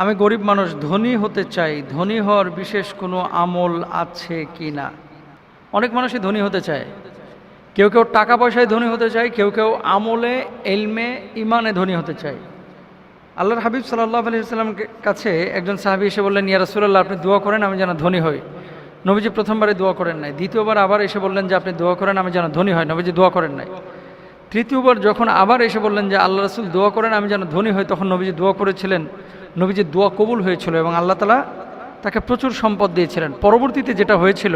আমি গরিব মানুষ, ধনী হতে চাই। ধনী হওয়ার বিশেষ কোনো আমল আছে কি না? অনেক মানুষই ধনী হতে চায়। কেউ কেউ টাকা পয়সায় ধনী হতে চায়, কেউ কেউ আমলে, এলমে ইমানে ধনী হতে চায়। আল্লাহর হাবিব সাল্লাহ আলি সাল্লামকে কাছে একজন সাহাবি এসে বললেন, ইয়া রাসুল্লাহ আপনি দোয়া করেন, আমি যেন ধনী হই। নবীজি প্রথমবারে দোয়া করেন নাই, দ্বিতীয়বার আবার এসে বললেন যে, আপনি দোয়া করেন, আমি যেন ধনী হয় নবীজি দোয়া করেন নাই। তৃতীয়বার যখন আবার এসে বললেন যে আল্লাহ রসুল দোয়া করেন, আমি যেন ধনী হই, তখন নবীজি দোয়া করেছিলেন। নবীজি দোয়া কবুল হয়েছিল এবং আল্লাহ তালা তাকে প্রচুর সম্পদ দিয়েছিলেন। পরবর্তীতে যেটা হয়েছিল,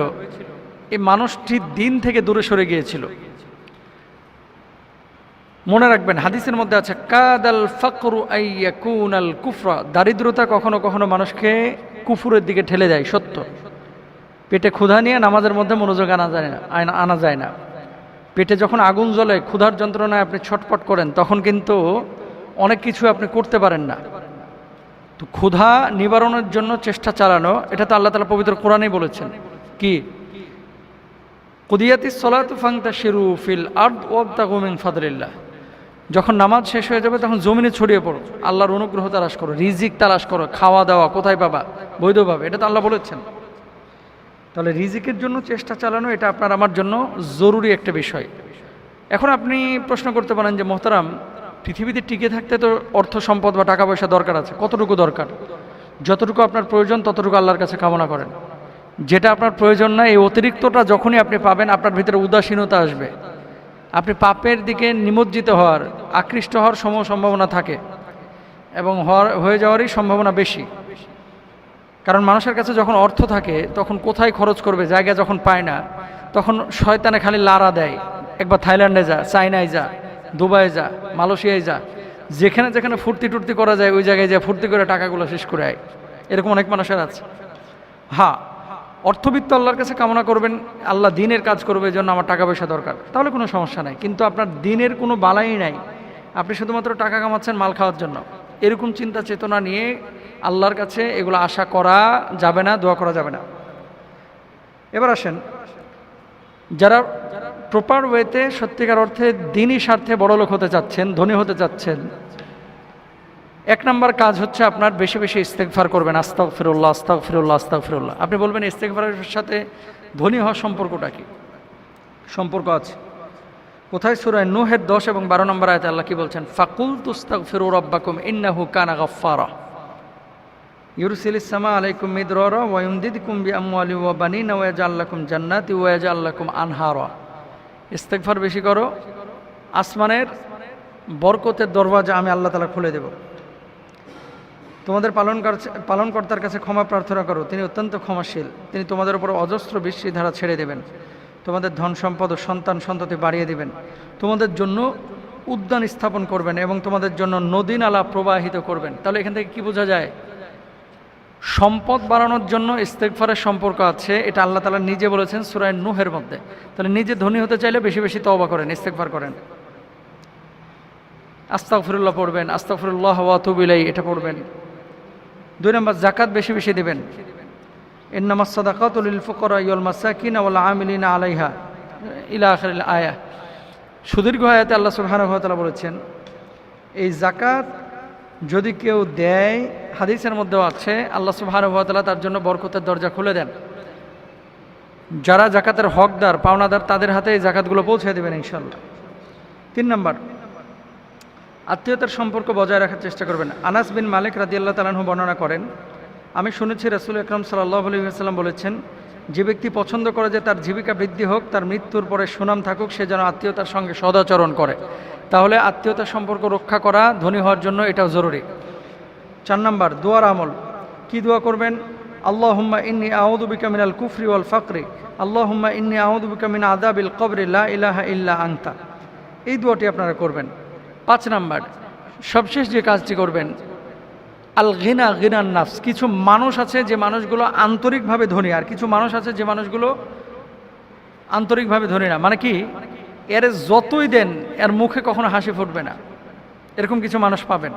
এই মানুষটি দিন থেকে দূরে সরে গিয়েছিল। মনে রাখবেন, হাদিসের মধ্যে আছে, কাদাল ফকরু আইয়াকুন আল কুফরা। দারিদ্রতা কখনো কখনো মানুষকে কুফুরের দিকে ঠেলে যায় সত্য। পেটে ক্ষুধা নিয়ে নামাজের মধ্যে মনোযোগ আনা যায় না, আনা যায় না। পেটে যখন আগুন জ্বলে, ক্ষুধার যন্ত্রণায় আপনি ছটপট করেন, তখন কিন্তু অনেক কিছু আপনি করতে পারেন না। তো ক্ষুধা নিবারণের জন্য চেষ্টা চালানো, এটা তো আল্লাহ তালা পবিত্র কোরআনেই বলেছেন। কি? কুদিয়াতি সলাতু ফাংতা শিরু ফিল আর্দ ওয়াবতাগু মিন ফাদলিল্লাহ। যখন নামাজ শেষ হয়ে যাবে, তখন জমিনে ছড়িয়ে পড়ো। আল্লাহর অনুগ্রহ তালাশ করো, রিজিক তালাশ করো, খাওয়া দাওয়া কোথায় পাবা? বৈধভাবে, এটা তো আল্লাহ বলেছেন। তাহলে রিজিকের জন্য চেষ্টা চালানো এটা আপনার আমার জন্য জরুরি একটা বিষয়। এখন আপনি প্রশ্ন করতে পারেন যে, মোহতারাম, পৃথিবীতে টিকে থাকতে তো অর্থ সম্পদ বা টাকা পয়সা দরকার আছে, কতটুকু দরকার? যতটুকু আপনার প্রয়োজন, ততটুকু আল্লাহর কাছে কামনা করেন। যেটা আপনার প্রয়োজন না, এই অতিরিক্তটা যখনই আপনি পাবেন, আপনার ভিতরে উদাসীনতা আসবে। আপনি পাপের দিকে নিমজ্জিত হওয়ার, আকৃষ্ট হওয়ার সম সম্ভাবনা থাকে এবং হওয়ার, হয়ে যাওয়ারই সম্ভাবনা বেশি। কারণ মানুষের কাছে যখন অর্থ থাকে, তখন কোথায় খরচ করবে, জায়গা যখন পায় না, তখন শয়তানে খালি লারা দেয়। একবার থাইল্যান্ডে যা চায়নায় যা দুবাই যা, মালয়েশিয়ায় যা, যেখানে যেখানে ফুর্তি টুর্তি করা যায়, ওই জায়গায় যা ফুর্তি করে টাকাগুলো শেষ করে আয়। এরকম অনেক মানুষের আছে। হ্যাঁ অর্থবিত্ত আল্লাহর কাছে কামনা করবেন, আল্লাহ দিনের কাজ করবে জন্য আমার টাকা পয়সা দরকার। তাহলে কোনো সমস্যা নাই। কিন্তু আপনার দিনের কোনো বালাই নাই। আপনি শুধুমাত্র টাকা কামাচ্ছেন মাল খাওয়ার জন্য। এরকম চিন্তা চেতনা নিয়ে আল্লাহর কাছে এগুলো আশা করা যাবে না, দোয়া করা যাবে না। এবার আসেন, যারা প্রপার ওয়েতে সত্যিকার অর্থে দিনই স্বার্থে বড়লোক হতে চাচ্ছেন, ধনী হতে চাচ্ছেন, এক নম্বর কাজ হচ্ছে আপনার বেশি বেশি ইস্তেকফার করবেন আস্তাক ফিরুল্লাহ আস্তাক ফিরুল্লাহ আস্তাক ফিরুল্লাহ আপনি বলবেন ইস্তেকফারের সাথে ধনী হওয়ার সম্পর্কটা কি? সম্পর্ক আছে। কোথায় সুরায় নুহের দশ এবং বারো নম্বর আয়তে আল্লাহ কি বলছেন? ফাকুল তুস্তাক ফিরু রব্বাকুম, ইন্নাহু কানা গফারা ইউরসিল ইসলামা আলাইকুম মিদরা ওয়ায়ুমদিদকুম বি আমওয়ালি ওয়া বানিনা ওয়া জাল্লাকুম জান্নাতি ওয়া জাল্লাকুম আনহারা। ইস্তেকফার বেশি করো, আসমানের বরকতের দরওয়াজা আমি আল্লাহ তালা খুলে দেব। তোমাদের পালন পালনকর্তার কাছে ক্ষমা প্রার্থনা করো, তিনি অত্যন্ত ক্ষমাশীল, তিনি তোমাদের উপর অজস্র বৃষ্টি ধারা ছেড়ে দেবেন। তোমাদের ধন সম্পদ ও সন্তান সন্ততি বাড়িয়ে দিবেন। তোমাদের জন্য উদ্যান স্থাপন করবেন এবং তোমাদের জন্য নদী নালা প্রবাহিত করবেন। তাহলে এখান থেকে কি বোঝা যায়? সম্পদ বাড়ানোর জন্য ইস্তেকফারের সম্পর্ক আছে, এটা আল্লাহ তালা নিজে বলেছেন সুরায় নুহের মধ্যে। তাহলে নিজে ধনী হতে চাইলে বেশি বেশি তওবা করেন ইস্তেকফার করেন। আস্তাগফিরুল্লাহ পড়বেন, আস্তাগফিরুল্লাহ ওয়াতুবিলাই এটা পড়বেন। দুই নম্বর জাকাত বেশি বেশি দেবেন। ইন্নামাস সাদাকাতুল ফুকারা ওয়াল মাসাকিন ওয়াল আমিলিনা আলাইহা ইলা আয়া সুদীর্ঘ আয়াতে আল্লাহ সুবহানাহু ওয়া বলেছেন, এই জাকাত যদি কেউ দেয়, হাদিসের মধ্যেও আছে, আল্লাহ সুবহানাহু ওয়া তার জন্য বরকতের দরজা খুলে দেন। যারা জাকাতের হকদার, পাওনাদার, তাদের হাতে এই জাকাতগুলো পৌঁছে দেবেন ইনশাল্লাহ তিন নম্বর, আত্মীয়তার সম্পর্ক বজায় রাখার চেষ্টা করবেন। আনাস বিন মালিক রাদিয়াল্লাহ তালাহু বর্ণনা করেন আমি শুনেছি রাসুল আকরম সাল্লাহ আলী সাল্লাম বলেছেন, যে ব্যক্তি পছন্দ করে যে তার জীবিকা বৃদ্ধি হোক, তার মৃত্যুর পরে সুনাম থাকুক, সে যেন আত্মীয়তার সঙ্গে সদাচরণ করে। তাহলে আত্মীয়তার সম্পর্ক রক্ষা করা ধনী হওয়ার জন্য এটাও জরুরি। চার নম্বর, দোয়ার আমল। কি দোয়া করবেন? আল্লাহ হুম্মা ইন্নি আউদুবিকা মিনাল কুফরি ওয়াল ফাকরি। আল্লাহ হুম্মা ইন্নি আউদুবিকা মিন আদাবিল কবরি, লা ইলাহা ইল্লা আংতা এই দোয়াটি আপনারা করবেন। পাঁচ নাম্বার, সবশেষ যে কাজটি করবেন আল ঘিনা গিনার নাফস। কিছু মানুষ আছে যে মানুষগুলো আন্তরিকভাবে ধনী, আর কিছু মানুষ আছে যে মানুষগুলো আন্তরিকভাবে ধনী না। মানে কি? এর যতই দেন, এর মুখে কখনো হাসি ফুটবে না। এরকম কিছু মানুষ পাবেন।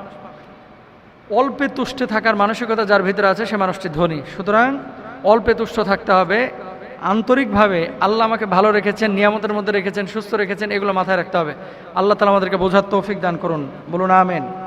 অল্পে তুষ্টে থাকার মানসিকতা যার ভিতরে আছে, সে মানুষটি ধনী। সুতরাং অল্পে তুষ্ট থাকতে হবে। আন্তরিকভাবে আল্লাহ আমাকে ভালো রেখেছেন, নিয়ামতের মধ্যে রেখেছেন, সুস্থ রেখেছেন, এগুলো মাথায় রাখতে হবে। আল্লাহ তালা আমাদেরকে বোঝার তৌফিক দান করুন। বলুন, আমেন।